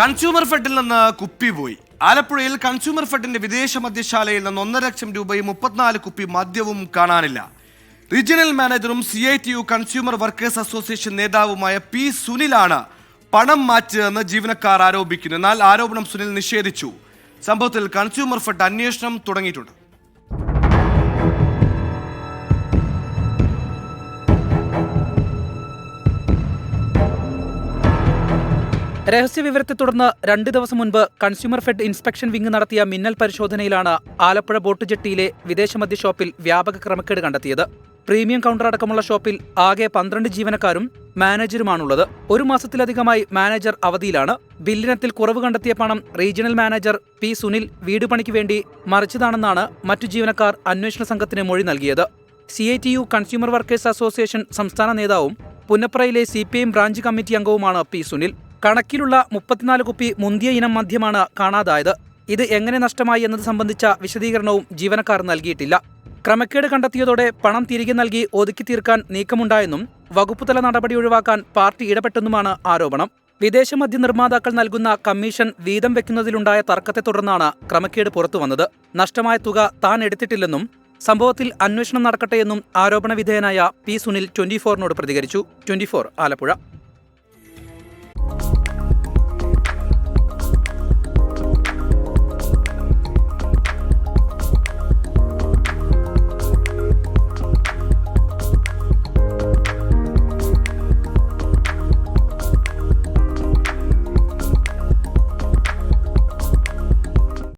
Consumer ഫെഡിൽ നിന്ന് കുപ്പി പോയി. ആലപ്പുഴയിൽ കൺസ്യൂമർ ഫെഡിന്റെ വിദേശ മദ്യശാലയിൽ നിന്ന് ഒന്നര ലക്ഷം രൂപയും മുപ്പത്തിനാല് കുപ്പി മദ്യവും കാണാനില്ല. Regional മാനേജറും C I T U consumer workers association നേതാവുമായ പി സുനിലാണ് പണം മാറ്റിയതെന്ന് ജീവനക്കാർ ആരോപിക്കുന്നു. എന്നാൽ ആരോപണം സുനിൽ നിഷേധിച്ചു. സംഭവത്തിൽ കൺസ്യൂമർ ഫെഡ് അന്വേഷണം തുടങ്ങിയിട്ടുണ്ട്. രഹസ്യവിവരത്തെ തുടർന്ന് രണ്ട് ദിവസം മുൻപ് കൺസ്യൂമർ ഫെഡ് ഇൻസ്പെക്ഷൻ വിംഗ് നടത്തിയ മിന്നൽ പരിശോധനയിലാണ് ആലപ്പുഴ ബോട്ട് ജെട്ടിയിലെ വിദേശമദ്യ ഷോപ്പിൽ വ്യാപക ക്രമക്കേട് കണ്ടെത്തിയത്. പ്രീമിയം കൗണ്ടർ അടക്കമുള്ള ഷോപ്പിൽ ആകെ പന്ത്രണ്ട് ജീവനക്കാരും മാനേജറുമാണുള്ളത് ഒരു മാസത്തിലധികമായി മാനേജർ അവധിയിലാണ്. ബില്ലിനത്തിൽ കുറവ് കണ്ടെത്തിയ പണം റീജിയണൽ മാനേജർ പി സുനിൽ വീട് പണിക്ക് വേണ്ടി മറിച്ചതാണെന്നാണ് മറ്റു ജീവനക്കാർ അന്വേഷണ സംഘത്തിന് മൊഴി നൽകിയത്. C I T U consumer workers association സംസ്ഥാന നേതാവും പുന്നപ്രയിലെ C P M branch committee അംഗവുമാണ് P Sunil. കണക്കിലുള്ള മുപ്പത്തിനാല് കുപ്പി മുന്തിയ ഇനം മദ്യമാണ് കാണാതായത്. ഇത് എങ്ങനെ നഷ്ടമായി എന്നത് സംബന്ധിച്ച വിശദീകരണവും ജീവനക്കാർ നൽകിയിട്ടില്ല. ക്രമക്കേട് കണ്ടെത്തിയതോടെ പണം തിരികെ നൽകി ഒതുക്കി തീർക്കാൻ നീക്കമുണ്ടായെന്നും വകുപ്പുതല നടപടി ഒഴിവാക്കാൻ പാർട്ടി ഇടപെട്ടെന്നുമാണ് ആരോപണം. വിദേശ മദ്യ നിർമ്മാതാക്കൾ നൽകുന്ന കമ്മീഷൻ വീതം വെക്കുന്നതിലുണ്ടായ തർക്കത്തെ തുടർന്നാണ് ക്രമക്കേട് പുറത്തുവന്നത്. നഷ്ടമായ തുക താൻ എടുത്തിട്ടില്ലെന്നും സംഭവത്തിൽ അന്വേഷണം നടക്കട്ടെയെന്നും ആരോപണ വിധേയനായ പി സുനിൽ ട്വന്റി ഫോറിനോട് പ്രതികരിച്ചു. Twenty four Alappuzha.